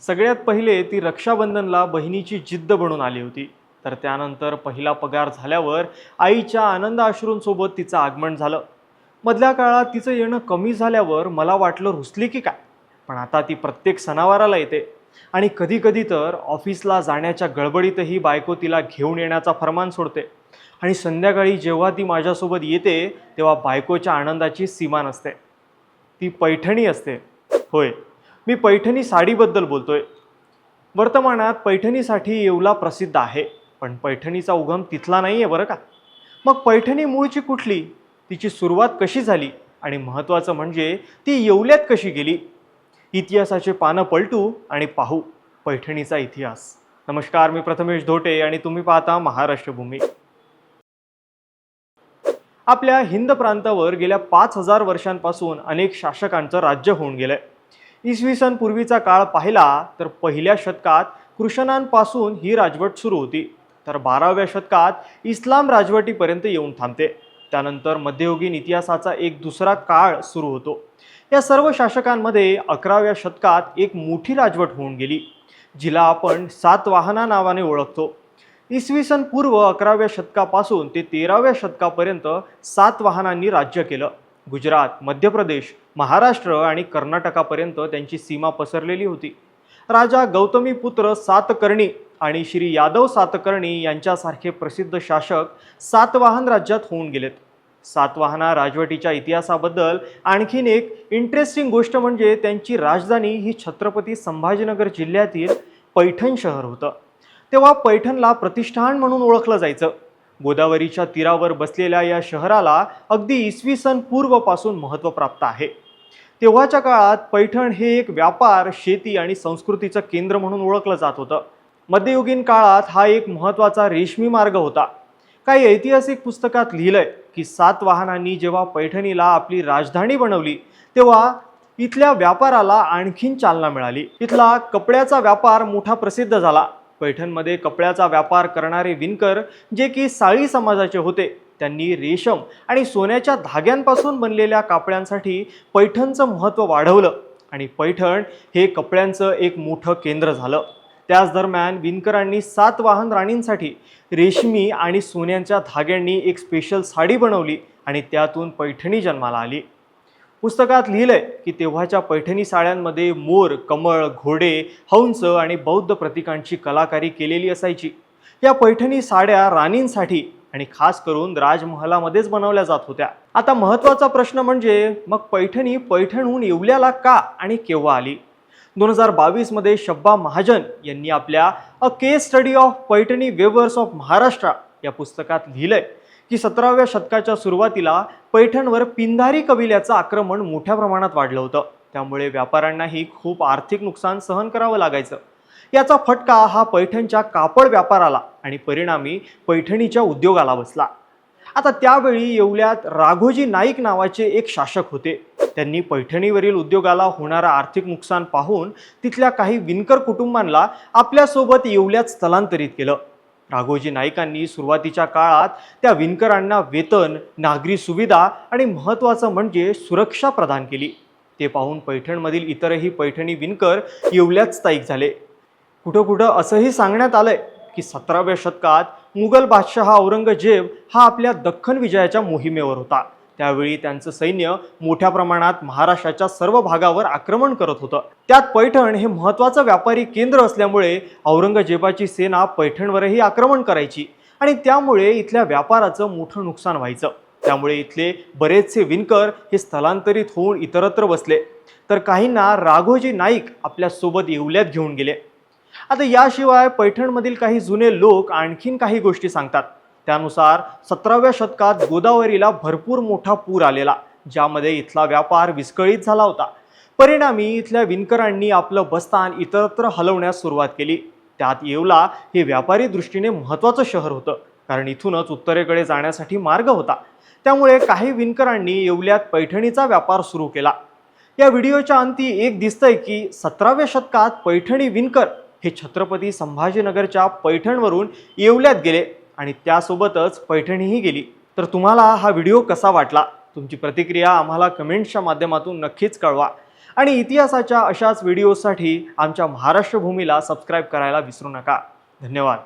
सगळ्यात पहिले ती रक्षाबंधनला बहिणीची जिद्द बनून आली होती. तर त्यानंतर पहिला पगार झाल्यावर आईच्या आनंद अश्रूंसोबत तिचं आगमन झालं. मधल्या काळात तिचं येणं कमी झाल्यावर मला वाटलं रुसली की काय? पण आता ती प्रत्येक सणावाराला येते. आणि कधीकधी तर ऑफिसला जाण्याच्या गडबडीतही बायको तिला घेऊन येण्याचा फरमान सोडते. आणि संध्याकाळी जेव्हा ती माझ्यासोबत येते तेव्हा बायकोच्या आनंदाची सीमा नसते. ती पैठणी असते. होय. मी पैठणी साडीबद्दल बोलतोय. वर्तमानात पैठणीसाठी येवला प्रसिद्ध आहे. पण पैठणीचा उगम तिथला नाही आहे बरं का? मग पैठणी मूळची कुठली? तिची सुरुवात कशी झाली? आणि महत्त्वाचं म्हणजे ती येवल्यात कशी गेली? इतिहासाचे पानं पलटू आणि पाहू पैठणीचा इतिहास. नमस्कार मी प्रथमेश धोटे आणि तुम्ही पाहता महाराष्ट्रभूमी. आपल्या हिंद प्रांतावर गेल्या पाच हजार वर्षांपासून अनेक शासकांचं राज्य होऊन गेलंय. इसवी सन पूर्वीचा काळ पाहिला तर पहिल्या शतकात कृष्णांपासून ही राजवट सुरू होती. तर बाराव्या शतकात इस्लाम राजवटीपर्यंत येऊन थांबते. त्यानंतर मध्ययुगीन इतिहासाचा एक दुसरा काळ सुरू होतो. या सर्व शासकांमध्ये अकराव्या शतकात एक मोठी राजवट होऊन गेली जिला आपण सातवाहना नावाने ओळखतो. इसवी सन पूर्व अकराव्या शतकापासून ते तेराव्या शतकापर्यंत सातवाहनांनी राज्य केलं. गुजरात मध्य प्रदेश महाराष्ट्र आणि कर्नाटकापर्यंत त्यांची सीमा पसरलेली होती. राजा गौतमीपुत्र सातकर्णी आणि श्री यादव सातकर्णी यांच्यासारखे प्रसिद्ध शासक सातवाहन राज्यात होऊन गेलेत. सातवाहना राजवटीच्या इतिहासाबद्दल आणखीन एक इंटरेस्टिंग गोष्ट म्हणजे त्यांची राजधानी ही छत्रपती संभाजीनगर जिल्ह्यातील पैठण शहर होतं. तेव्हा पैठणला प्रतिष्ठान म्हणून ओळखलं जायचं. गोदावरीच्या तीरावर बसलेल्या या शहराला अगदी इसवी सन पूर्वपासून महत्त्व प्राप्त आहे. तेव्हाच्या काळात पैठण हे एक व्यापार शेती आणि संस्कृतीचं केंद्र म्हणून ओळखलं जात होतं. मध्ययुगीन काळात हा एक महत्त्वाचा रेशमी मार्ग होता. काही ऐतिहासिक पुस्तकात लिहिलंय की सातवाहनांनी जेव्हा पैठणीला आपली राजधानी बनवली तेव्हा इथल्या व्यापाराला आणखीन चालना मिळाली. इथला कपड्याचा व्यापार मोठा प्रसिद्ध झाला. पैठणमध्ये कपड्याचा व्यापार करणारे विणकर जे की साळी समाजाचे होते त्यांनी रेशम आणि सोन्याच्या धाग्यांपासून बनलेल्या कापड्यांसाठी पैठणचं महत्त्व वाढवलं आणि पैठण हे कपड्यांचं एक मोठं केंद्र झालं. त्याच दरम्यान विणकरांनी सातवाहन राणींसाठी रेशमी आणि सोन्यांच्या धाग्यांनी एक स्पेशल साडी बनवली आणि त्यातून पैठणी जन्माला आली. पुस्तकात लिहिलंय की तेव्हाच्या पैठणी साड्यांमध्ये मोर कमळ घोडे हंस आणि बौद्ध प्रतीकांची कलाकारी केलेली असायची. या पैठणी साड्या राणींसाठी आणि खास करून राजमहलामध्येच बनवल्या जात होत्या. आता महत्त्वाचा प्रश्न म्हणजे मग पैठणी पैठणहून येवल्याला का आणि केव्हा आली? दोन हजार बावीसमध्ये शब्बा महाजन यांनी आपल्या a case study of Paithani weavers of Maharashtra या पुस्तकात लिहिलंय. की सतराव्या शतकाच्या सुरुवातीला पैठणवर पिंधारी कबिल्याचं आक्रमण मोठ्या प्रमाणात वाढलं होतं. त्यामुळे व्यापाऱ्यांनाही खूप आर्थिक नुकसान सहन करावं लागायचं. याचा फटका हा पैठणच्या कापड व्यापाराला आणि परिणामी पैठणीच्या उद्योगाला बसला. आता त्यावेळी येवल्यात राघोजी नाईक नावाचे एक शासक होते. त्यांनी पैठणीवरील उद्योगाला होणारं आर्थिक नुकसान पाहून तिथल्या काही विणकर कुटुंबांना आपल्यासोबत येवल्यात स्थलांतरित केलं. राघोजी नाईकांनी सुरुवातीच्या काळात त्या विणकरांना वेतन नागरी सुविधा आणि महत्त्वाचं म्हणजे सुरक्षा प्रदान केली. ते पाहून पैठणमधील इतरही पैठणी विणकर येवल्याच स्थायिक झाले. कुठं कुठं असंही सांगण्यात आलंय की सतराव्या शतकात मुघल बादशहा औरंगजेब हा आपल्या दख्खन विजयाच्या मोहिमेवर होता. त्यावेळी त्यांचं सैन्य मोठ्या प्रमाणात महाराष्ट्राच्या सर्व भागावर आक्रमण करत होतं. त्यात पैठण हे महत्त्वाचं व्यापारी केंद्र असल्यामुळे औरंगजेबाची सेना पैठणवरही आक्रमण करायची आणि त्यामुळे इथल्या व्यापाराचं मोठं नुकसान व्हायचं. त्यामुळे इथले बरेचसे विणकर हे स्थलांतरित होऊन इतरत्र बसले. तर काहींना राघोजी नाईक आपल्यासोबत येवल्यात घेऊन गेले. आता याशिवाय पैठणमधील काही जुने लोक आणखीन काही गोष्टी सांगतात. त्यानुसार सतराव्या शतकात गोदावरीला भरपूर मोठा पूर आलेला ज्यामध्ये इथला व्यापार विस्कळीत झाला होता. परिणामी इथल्या विणकरांनी आपलं बस्तान इतरत्र हलवण्यास सुरुवात केली. त्यात येवला हे व्यापारी दृष्टीने महत्त्वाचं शहर होतं कारण इथूनच उत्तरेकडे जाण्यासाठी मार्ग होता. त्यामुळे काही विणकरांनी येवल्यात पैठणीचा व्यापार सुरू केला. या व्हिडिओच्या अंती एक दिसतंय की सतराव्या शतकात पैठणी विणकर हे छत्रपती संभाजीनगरच्या पैठणवरून येवल्यात गेले. आणि त्यासोबतच पैठणीही गेली. तर तुम्हाला हा व्हिडिओ कसा वाटला? तुमची प्रतिक्रिया आम्हाला कमेंट्सच्या माध्यमातून नक्कीच कळवा. आणि इतिहासाच्या अशाच व्हिडिओसाठी आमच्या महाराष्ट्र भूमीला सबस्क्राईब करायला विसरू नका. धन्यवाद.